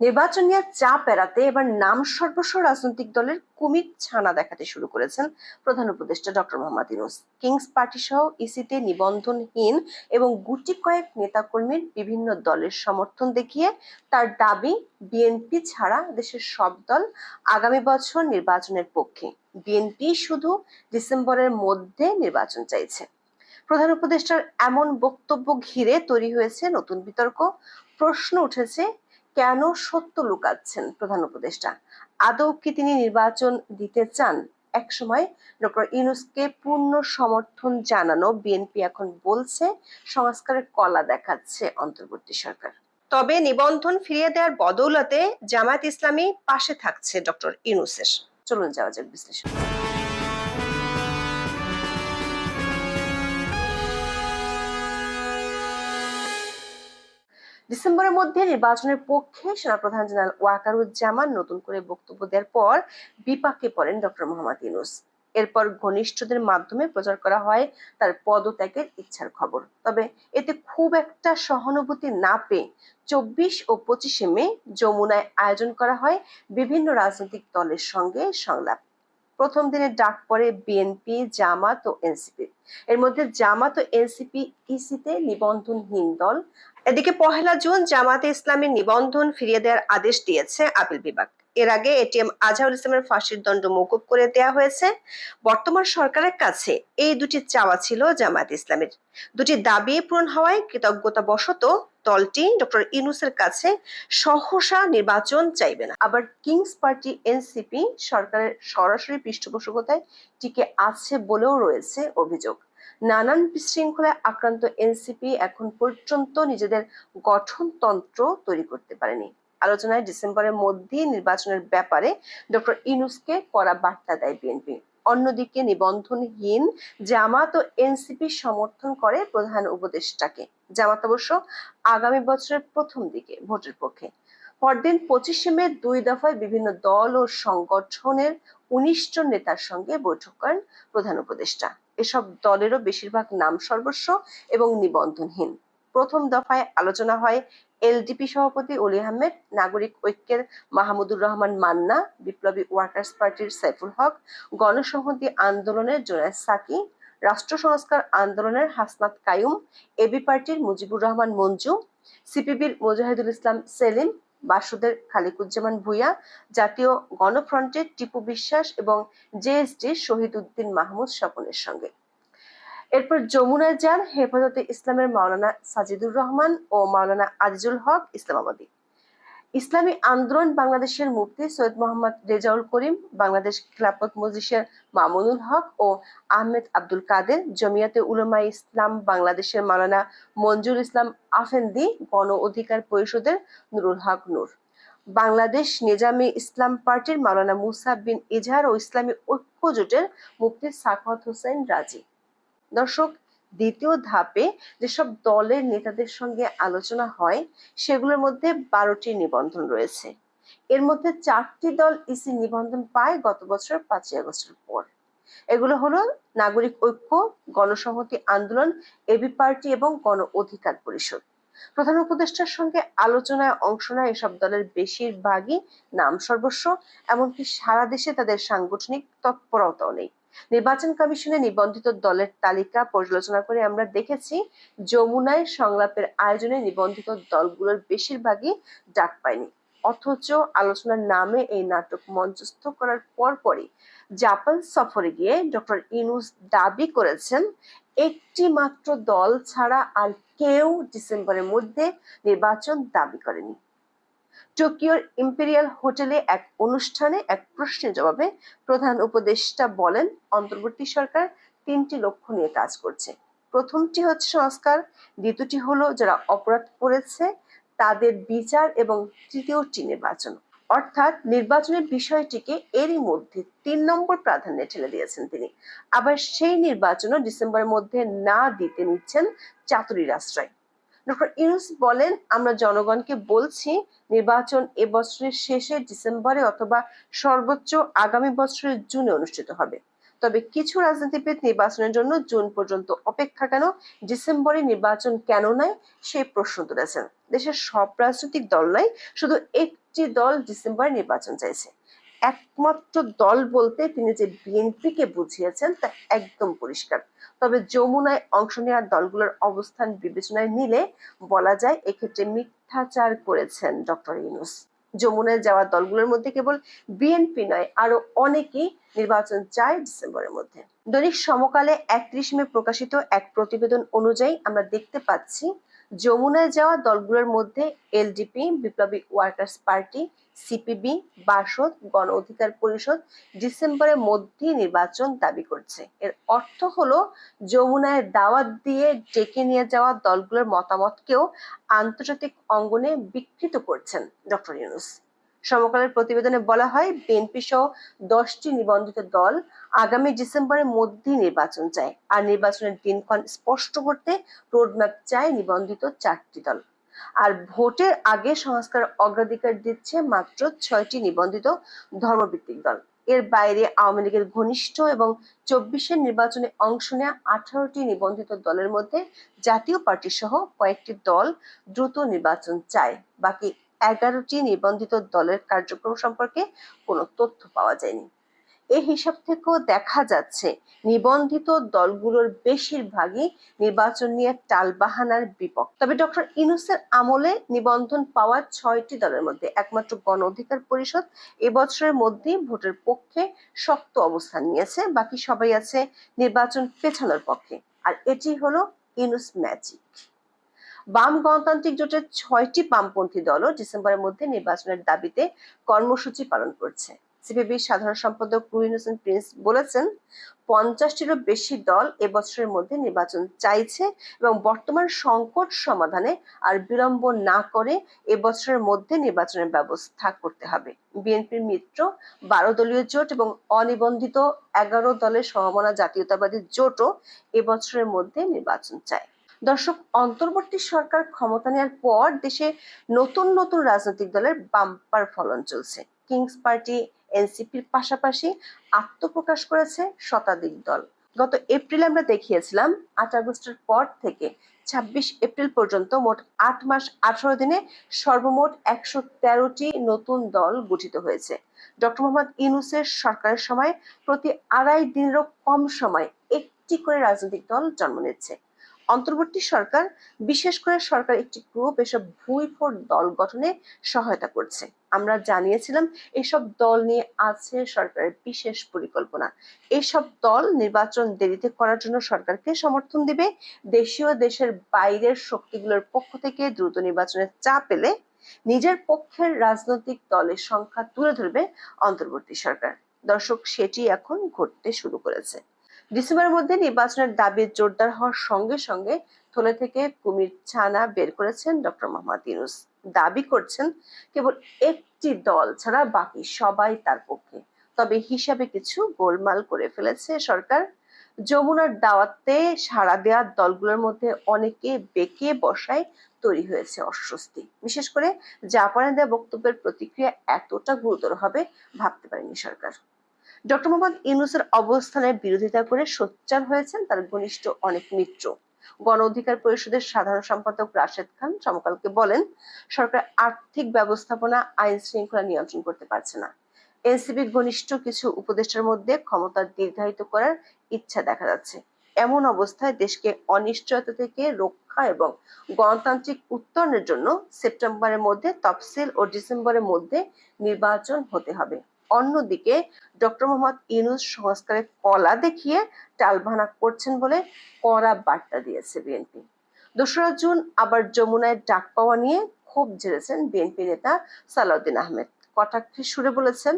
নির্বাচন নিয়ে চাপ এড়াতে এবার নাম সর্বস্ব রাজনৈতিক দলের কুমির ছানা দেখাতে শুরু করেছেন প্রধান উপদেষ্টা doctor Mohammad Yunus. King's party সহ ইসিতে নিবন্ধনহীন এবং গুটি কয়েক নেতাকর্মীর বিভিন্ন দলের সমর্থন দেখিয়ে তার দাবি, বিএনপি ছাড়া দেশের সব দল আগামী বছর নির্বাচনের পক্ষে। বিএনপি শুধু ডিসেম্বরের মধ্যে নির্বাচন চাইছে। প্রধান উপদেষ্টার এমন বক্তব্য ঘিরে তৈরি হয়েছে নতুন বিতর্ক। প্রশ্ন উঠেছে কেন সত্য লুকাচ্ছেন প্রধান উপদেষ্টা? আদৌ কি তিনি নির্বাচন দিতে চান? একসময় ডক্টর ইউনুসকে পূর্ণ সমর্থন জানানো বিএনপি এখন বলছে, সংস্কারের কলা দেখাচ্ছে অন্তর্বর্তী সরকার। তবে নিবন্ধন ফিরিয়ে দেওয়ার বদৌলতে জামায়াত ইসলামী পাশে থাকছে ডক্টর ইউনুসের। চলুন যাওয়া যাক বিশ্লেষণ। ডিসেম্বরের মধ্যে নির্বাচনের পক্ষে সেনাপ্রধান জেনারেল ওয়াকারুজ্জামান নতুন করে বক্তব্য দেওয়ার পর বিপাকে পড়েন ডক্টর মোহাম্মদ ইউনুস। এরপর ঘনিষ্ঠদের মাধ্যমে প্রচার করা হয় তার পদত্যাগের ইচ্ছার খবর। তবে এতে খুব একটা সহানুভূতি না পেয়ে চব্বিশ ও পঁচিশে মে যমুনায় আয়োজন করা হয় বিভিন্ন রাজনৈতিক দলের সঙ্গে সংলাপ। প্রথম দিনে ডাক পড়ে বিএনপি, জামাত ও এনসিপি। এর মধ্যে জামাত ও এনসিপি, ইসিতে নিবন্ধনহীন দল এদিকে পহেলা জুন জামাতে ইসলামের নিবন্ধন ফিরিয়ে দেওয়ার আদেশ দিয়েছে আপিল বিভাগ। এর আগে এটিএম আজহারুল ইসলামের ফাঁসির দণ্ড মৌকুব করে দেওয়া হয়েছে। বর্তমান সরকারের কাছে এই দুটি চাওয়া ছিল জামায়াত ইসলামের। দুটি দাবি পূরণ হওয়ায় কৃতজ্ঞতা বশত দলটি ডক্টর ইনুসের কাছে সহসা নির্বাচন চাইবে না। আবার কিংস পার্টি এনসিপি সরকারের সরাসরি পৃষ্ঠপোষকতায় টিকে আছে বলেও রয়েছে অভিযোগ। নানান বিশৃঙ্খলায় আক্রান্ত এনসিপি এখন পর্যন্ত নিজেদের গঠনতন্ত্র তৈরি করতে পারেনি। আলোচনায় ডিসেম্বরের মধ্যেই নির্বাচনের ব্যাপারে ডক্টর ইনুসকে করা বার্তা দেয় বিএনপি। অন্যদিকে নিবন্ধনহীন জামাত ও এনসিপি সমর্থন করে প্রধান উপদেষ্টাকে। জামাত অবশ্য আগামী বছরের প্রথম দিকে ভোটের পক্ষে। পরদিন পঁচিশে মে দুই দফায় বিভিন্ন দল ও সংগঠনের উনিশ জন নেতার সঙ্গে বৈঠক করেন প্রধান উপদেষ্টা। এসব দলেরও বেশিরভাগ নাম সর্বস্ব এবং নিবন্ধনহীন। প্রথম দফায় আলোচনা হয় এলডিপি সভাপতি অলি আহমেদ, নাগরিক ঐক্যের মাহমুদুর রহমান মান্না, বিপ্লবী ওয়ার্কার্স পার্টির সাইফুল হক, গণসংহতি আন্দোলনের জোনায় সাকি, রাষ্ট্র সংস্কার আন্দোলনের হাসনাত কায়ুম, এবি পার্টির মুজিবুর রহমান মঞ্জু, সিপিবির মুজাহিদুল ইসলাম সেলিম বাসুদের খালিকুজ্জামান ভুইয়া, জাতীয় গণফ্রন্টের টিপু বিশ্বাস এবং জেএসডি শহীদ উদ্দিন মাহমুদ স্বপনের সঙ্গে। এরপর যমুনায় যান হেফাজতে ইসলামের মাওলানা সাজিদুর রহমান ও মাওলানা আজিজুল হক ইসলামাবাদী। ইসলামী আন্দোলন বাংলাদেশের মুফতি সৈয়দ মোহাম্মদ রেজাউল করিম, বাংলাদেশ খেলাফত মজলিসের মামুনুল হক ও আহমেদ আব্দুল কাদের, জমিয়াতে উলামা ইসলাম বাংলাদেশের মাওলানা মঞ্জুর ইসলাম আফেন্দি, গণ অধিকার পরিষদের নুরুল হক নূর। বাংলাদেশ নিজামী ইসলাম পার্টির মাওলানা মুসা বিন ইজহার ও ইসলামী ঐক্য জোটের মুফতি সাখাওয়াত হোসেন রাজি। দর্শক দ্বিতীয় ধাপে যেসব দলের নেতাদের সঙ্গে আলোচনা হয়, সেগুলোর মধ্যে বারোটি নিবন্ধন রয়েছে। এর মধ্যে চারটি দল ইসি নিবন্ধন পায় গত বছর পাঁচই আগস্টের পর। এগুলো হলো নাগরিক ঐক্য, গণসংহতি আন্দোলন, এবি পার্টি এবং গণ অধিকার পরিষদ। প্রধান উপদেষ্টার সঙ্গে আলোচনায় অংশ নেয় এসব দলের বেশিরভাগই নাম সর্বস্ব, এমনকি সারা দেশে তাদের সাংগঠনিক তৎপরতাও নেই। নির্বাচন কমিশনে নিবন্ধিত দলের তালিকা পর্যালোচনা করে আমরা দেখেছি যমুনায় সংলাপের আয়োজনে নিবন্ধিত দলগুলোর বেশিরভাগই ডাক পায়নি। অথচ আলোচনার নামে এই নাটক মঞ্চস্থ করার পরপরই জাপান সফরে গিয়ে ডক্টর ইনুস দাবি করেছেন, একটি মাত্র দল ছাড়া আর কেউ ডিসেম্বরের মধ্যে নির্বাচন দাবি করেনি। টোকিওর ইম্পেরিয়াল হোটেলে এক অনুষ্ঠানে এক প্রশ্নের জবাবে প্রধান উপদেষ্টা বলেন, অন্তর্বর্তী সরকার তিনটি লক্ষ্য নিয়ে কাজ করছে। প্রথমটি হচ্ছে সংস্কার, দ্বিতীয়টি হলো যারা অপরাধ করেছে, তাদের বিচার এবং তৃতীয়টি নির্বাচন। অর্থাৎ নির্বাচনের বিষয়টিকে এরই মধ্যে তিন নম্বর প্রাধান্যে ঠেলে দিয়েছেন তিনি। আবার সেই নির্বাচনও ডিসেম্বরের মধ্যে না দিতে নিচ্ছেন চাতুরির আশ্রয়। ডক্টর ইউনুস বলেন, আমরা জনগণকে বলছি নির্বাচন এবছরের শেষে ডিসেম্বরে অথবা সর্বোচ্চ আগামী বছরের জুনে অনুষ্ঠিত হবে। তবে কিছু রাজনীতিবিদ নির্বাচনের জন্য জুন পর্যন্ত অপেক্ষা কেন, ডিসেম্বরে নির্বাচন কেন নাই সেই প্রশ্ন তুলেছেন। দেশের সব রাজনৈতিক দল নয়, শুধু একটি দল ডিসেম্বরে নির্বাচন চাইছে। একমাত্র দল বলতে তিনি যে বিএনপিকে বুঝিয়েছেন তা একদম পরিষ্কার। তবে যমুনায় অংশ নেওয়ার দলগুলোর অবস্থান বিবেচনায় নিলে বলা যায় এক্ষেত্রে মিথ্যাচার করেছেন ডক্টর ইউনুস। যমুনায় যাওয়া দলগুলোর মধ্যে কেবল বিএনপি নয়, আরও অনেকেই নির্বাচন চায় ডিসেম্বরের মধ্যে। দৈনিক সমকালে একত্রিশ মে প্রকাশিত এক প্রতিবেদন অনুযায়ী আমরা দেখতে পাচ্ছি যমুনায় যাওয়া দলগুলোর মধ্যে এলডিপি, বিপ্লবী ওয়ার্কার্স পার্টি, সিপিবি, বাসদ, গণ অধিকার পরিষদ ডিসেম্বরের মধ্যে নির্বাচন দাবি করছে। এর অর্থ হলো যমুনায় দাওয়াত দিয়ে ডেকে নিয়ে যাওয়া দলগুলোর মতামতকেও আন্তর্জাতিক অঙ্গনে বিকৃত করছেন ডক্টর ইউনুস। সমকালের প্রতিবেদনে বলা হয় বিএনপি সহ দশটি নিবন্ধিত দল আগামী ডিসেম্বরের মধ্যেই নির্বাচন চায়। আর নির্বাচনের দিনক্ষণ স্পষ্ট করতে রোডম্যাপ চায় নিবন্ধিত চারটি দল। আর ভোটের আগে সংস্কার অগ্রাধিকার দিচ্ছে মাত্র ছয়টি নিবন্ধিত ধর্মভিত্তিক দল। এর বাইরে আওয়ামী লীগের ঘনিষ্ঠ এবং চব্বিশের নির্বাচনে অংশ নেওয়া আঠারোটি নিবন্ধিত দলের মধ্যে জাতীয় পার্টি সহ কয়েকটি দল দ্রুত নির্বাচন চায়। বাকি এগারোটি নিবন্ধিত দলের কার্যক্রম সম্পর্কে কোনো তথ্য পাওয়া যায়নি। এই হিসাব থেকেও দেখা যাচ্ছে, নিবন্ধিত দলগুলোর বেশিরভাগই নির্বাচন নিয়ে টালবাহানার বিপক্ষ। তবে ডক্টর ইনুসের আমলে নিবন্ধন পাওয়া ছয়টি দলের মধ্যে একমাত্র গণ অধিকার পরিষদ এবছরের মধ্যেই ভোটের পক্ষে শক্ত অবস্থান নিয়েছে, বাকি সবাই আছে নির্বাচন পেছানোর পক্ষে। আর এটি হলো ইনুস ম্যাজিক। বাম গণতান্ত্রিক জোটের ছয়টি বামপন্থী দলও ডিসেম্বরের মধ্যে নির্বাচনের দাবিতে কর্মসূচি পালন করছে। সিপিবির সাধারণ সম্পাদক রুহিন হোসেন প্রিন্স বলেছেন, পঞ্চাশটিরও বেশি দল এবছরের মধ্যে নির্বাচন চাইছে এবং বর্তমান সংকট সমাধানে আর বিলম্ব না করে এবছরের মধ্যে নির্বাচনের ব্যবস্থা করতে হবে। বিএনপির মিত্র, বারো দলীয় জোট এবং অনিবন্ধিত এগারো দলের সমমনা জাতীয়তাবাদী জোটও এবছরের মধ্যে নির্বাচন চায়। দর্শক, অন্তর্বর্তী সরকার ক্ষমতা নেওয়ার পর দেশে নতুন নতুন রাজনৈতিক দলের বাম্পার ফলন চলছে। কিংস পার্টি, এনসিপির পাশাপাশি আত্মপ্রকাশ করেছে শতাধিক দল। গত এপ্রিল আমরা দেখিয়েছিলাম, আট আগস্টের পর থেকে ছাব্বিশ এপ্রিল পর্যন্ত মোট আট মাস, আঠারো দিনে সর্বমোট একশো তেরোটি নতুন দল গঠিত হয়েছে। ডক্টর মোহাম্মদ ইউনুসের সরকারের সময় প্রতি আড়াই দিনেরও কম সময় একটি করে রাজনৈতিক দল জন্ম নিচ্ছে। অন্তর্বর্তী সরকার, বিশেষ করে সরকার একটি গ্রুপ এসব ভুইফোর দল গঠনে সহায়তা করছে। আমরা জানিয়েছিলাম, এসব দল নিয়ে আছে সরকারের বিশেষ পরিকল্পনা। এসব দল নির্বাচন দেরিতে করার জন্য সরকারকে সমর্থন দিবে। দেশীয় দেশের বাইরের শক্তিগুলোর পক্ষ থেকে দ্রুত নির্বাচনের চাপ পেলে নিজের পক্ষের রাজনৈতিক দলের সংখ্যা তুলে ধরবে অন্তর্বর্তী সরকার। দর্শক, সেটি এখন ঘটতে শুরু করেছে। ডিসেম্বরের মধ্যে নির্বাচনের দাবি জোরদার হওয়ার সঙ্গে সঙ্গে থলে থেকে কুমির ছানা বের করেছেন ডক্টর মোহাম্মদ ইউনুস। দাবি করছেন কেবল একটি দল ছাড়া বাকি সবাই তার পক্ষে। তবে হিসাবে কিছু গোলমাল করে ফেলেছে সরকার। যমুনার দাওয়াতে সাড়া দেওয়া দলগুলোর মধ্যে অনেকে বেঁকে বসায় তৈরি হয়েছে অস্বস্তি। বিশেষ করে জাপানে দেওয়া বক্তব্যের প্রতিক্রিয়া এতটা গুরুতর হবে ভাবতে পারেনি সরকার। ডক্টর মোহাম্মদ ইউনুসের অবস্থানের বিরোধিতা করে সোচ্চার হয়েছেন তার ঘনিষ্ঠ অনেক মিত্র। গণ অধিকার পরিষদের সাধারণ সম্পাদক রাশেদ খান সমকালকে বলেন, সরকার আর্থিক ব্যবস্থাপনা আইন শৃঙ্খলা নিয়ন্ত্রণ করতে পারছে না। এনসিপি ঘনিষ্ঠ কিছু উপদেষ্টার মধ্যে ক্ষমতা দীর্ঘায়িত করার ইচ্ছা দেখা যাচ্ছে। এমন অবস্থায় দেশকে অনিশ্চয়তা থেকে রক্ষা এবং গণতান্ত্রিক উত্তরণের জন্য সেপ্টেম্বরের মধ্যে, তফসিল ও ডিসেম্বরের মধ্যে নির্বাচন হতে হবে। অন্যদিকে ডক্টর মোহাম্মদ ইউনুস সংস্কারের কলা দেখিয়ে টালভানা করছেন বলে কড়া বার্তা দিয়েছে বিএনপি। দোসরা জুন আবার যমুনায় ডাক পাওয়া নিয়ে ক্ষোভ ঝেড়েছেন বিএনপি নেতা সালাউদ্দিন আহমেদ। কটাক্ষে সুরে বলেছেন,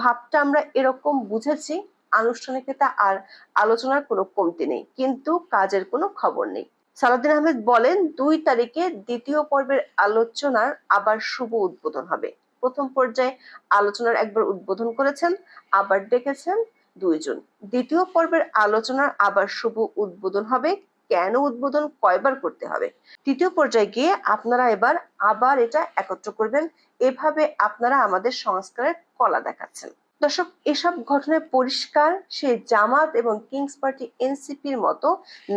ভাবটা আমরা এরকম বুঝেছি আনুষ্ঠানিকতা আর আলোচনার কোনো কমতি নেই, কিন্তু কাজের কোনো খবর নেই। সালাউদ্দিন আহমেদ বলেন, দুই তারিখে দ্বিতীয় পর্বের আলোচনার আবার শুভ উদ্বোধন হবে। প্রথম পর্যায়ে আলোচনার একবার উদ্বোধন করেছেন, আবার ডেকেছেন দুইজন। দ্বিতীয় পর্বের আলোচনার আবার শুভ উদ্বোধন হবে। কেন উদ্বোধন কয়বার করতে হবে? তৃতীয় পর্যায়ে গিয়ে আপনারা এবার আবার এটা একত্র করবেন। এভাবে আপনারা আমাদের সংস্কারের কলা দেখাচ্ছেন। দর্শক, এসব ঘটনায় পরিষ্কার সে জামাত এবং কিংস পার্টি এনসিপির মতো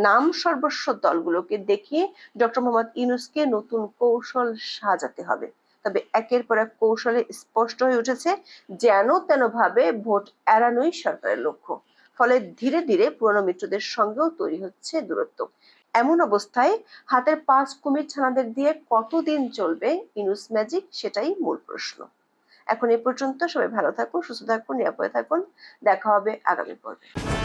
নাম সর্বস্ব দলগুলোকে দেখিয়ে ডক্টর মোহাম্মদ ইউনুসকে নতুন কৌশল সাজাতে হবে। তবে একের পর এক কৌশলে স্পষ্ট হয়ে উঠেছে যেন তেন ভাবে ভোট এড়ানোই সরকারের লক্ষ্য। ফলে ধীরে ধীরে পুরনো মিত্রদের সঙ্গেও তৈরি হচ্ছে দূরত্ব। এমন অবস্থায় হাতের পাঁচ কুমির ছানাদের দিয়ে কতদিন চলবে ইনুস ম্যাজিক সেটাই মূল প্রশ্ন। এখন এ পর্যন্ত সবাই ভালো থাকুন, সুস্থ থাকুন, নিরাপদে থাকুন। দেখা হবে আগামী পর্বে।